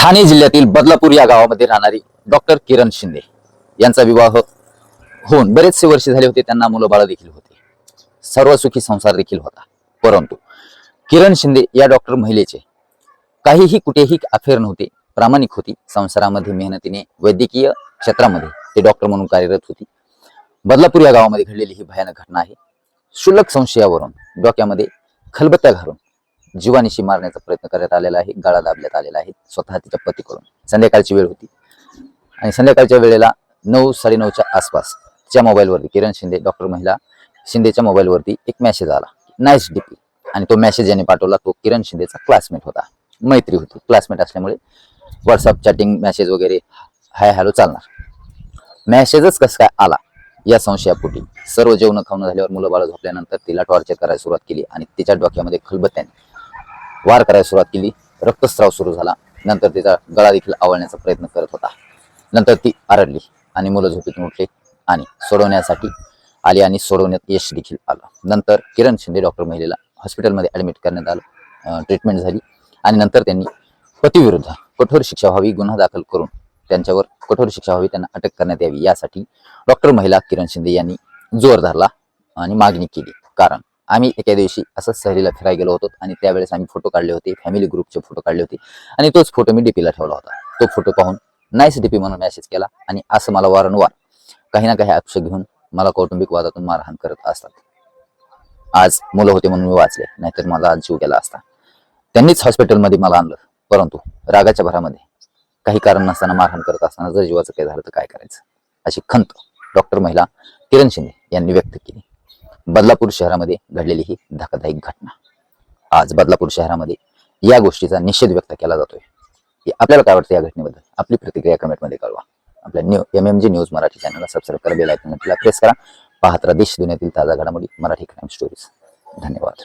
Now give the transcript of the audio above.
ठाणे जिल्ह्यातील बदलापूर या गावामध्ये राहणारी डॉक्टर किरण शिंदे यांचा विवाह होऊन बरेचसे वर्ष झाले होते. त्यांना मुलंबाळ देखील होते. सर्व सुखी संसार देखील होता. परंतु किरण शिंदे या डॉक्टर महिलेचे काहीही कुठेही अफेअर नव्हते. प्रामाणिक होती. संसारामध्ये मेहनतीने वैद्यकीय क्षेत्रामध्ये ते डॉक्टर म्हणून कार्यरत होती. बदलापूर या गावामध्ये घडलेली ही भयानक घटना आहे. क्षुल्लक संशयावरून डोक्यामध्ये खलबत्त्या घालून जीवानिशी मारण्याचा प्रयत्न करण्यात आलेला आहे गळा दाबण्यात आलेला आहे स्वतः तिच्या पतीकडून. संध्याकाळची वेळ होती. आणि संध्याकाळच्या वेळेला नऊ साडेनऊच्या आसपास तिच्या मोबाईलवरती किरण शिंदे डॉक्टर महिला शिंदेच्या मोबाईलवरती एक मेसेज आला. नाईस डीपी आणि तो मेसेज याने पाठवला तो किरण शिंदेचा क्लासमेट होता. मैत्री होती. क्लासमेट असल्यामुळे व्हॉट्सअप चॅटिंग मेसेज वगैरे हाय हॅलो चालणार. मॅसेजच कसं काय आला? या संशयापोटी सर्व जेवण खाऊन झाल्यावर मुलं बाळ झोपल्यानंतर तिला टॉर्चर करायला सुरुवात केली आणि तिच्या डोक्यामध्ये खलबत्त्याने वार करायला सुरुवात केली. रक्तस्राव सुरू झाला. नंतर तिचा गळा देखील आवळण्याचा प्रयत्न करत होता. नंतर ती आरडली आणि मुलं झोपेतून उठले आणि सोडवण्यासाठी आली आणि सोडवण्यात यश देखील आलं. नंतर किरण शिंदे डॉक्टर महिलेला हॉस्पिटलमध्ये ॲडमिट करण्यात आलं. ट्रीटमेंट झाली आणि नंतर त्यांनी पतीविरुद्ध कठोर शिक्षा व्हावी गुन्हा दाखल करून त्यांच्यावर कठोर शिक्षा व्हावी त्यांना अटक करण्यात यावी यासाठी डॉक्टर महिला किरण शिंदे यांनी जोर धरला आणि मागणी केली. कारण आम्ही एका दिवशी असंच सहलीला फिरायला गेलो होतो आणि त्यावेळेस आम्ही फोटो काढले होते फॅमिली ग्रुपचे फोटो काढले होते. आणि तोच फोटो मी डीपीला ठेवला होता. तो फोटो पाहून नाईस डीपी म्हणून मेसेज केला आणि असं मला वारंवार काही ना काही अक्ष घेऊन मला कौटुंबिक वादातून मारहाण करत असतात. आज मुलं होते म्हणून मी वाचले नाहीतर मला आज जीव गेला असता. त्यांनीच हॉस्पिटलमध्ये मला आणलं परंतु रागाच्या भरामध्ये काही कारण नसताना मारहाण करत असताना जर जीवाचं काही झालं तर काय करायचं? अशी खंत डॉक्टर महिला किरण शिंदे यांनी व्यक्त केली. बदलापूर शहरामध्ये घडलेली ही धक्कादायक घटना. आज बदलापूर शहरामध्ये या गोष्टीचा निषेध व्यक्त केला जातोय. आपल्याला काय वाटतं या घटनेबद्दल? आपली प्रतिक्रिया कमेंटमध्ये कळवा. आपल्या new M M G news Marathi चॅनलला सबस्क्राईब करा बेल आयकॉनला प्रेस करा. पाहत देश दुनियातील ताजा घडामोडी मराठी क्राईम स्टोरीज धन्यवाद.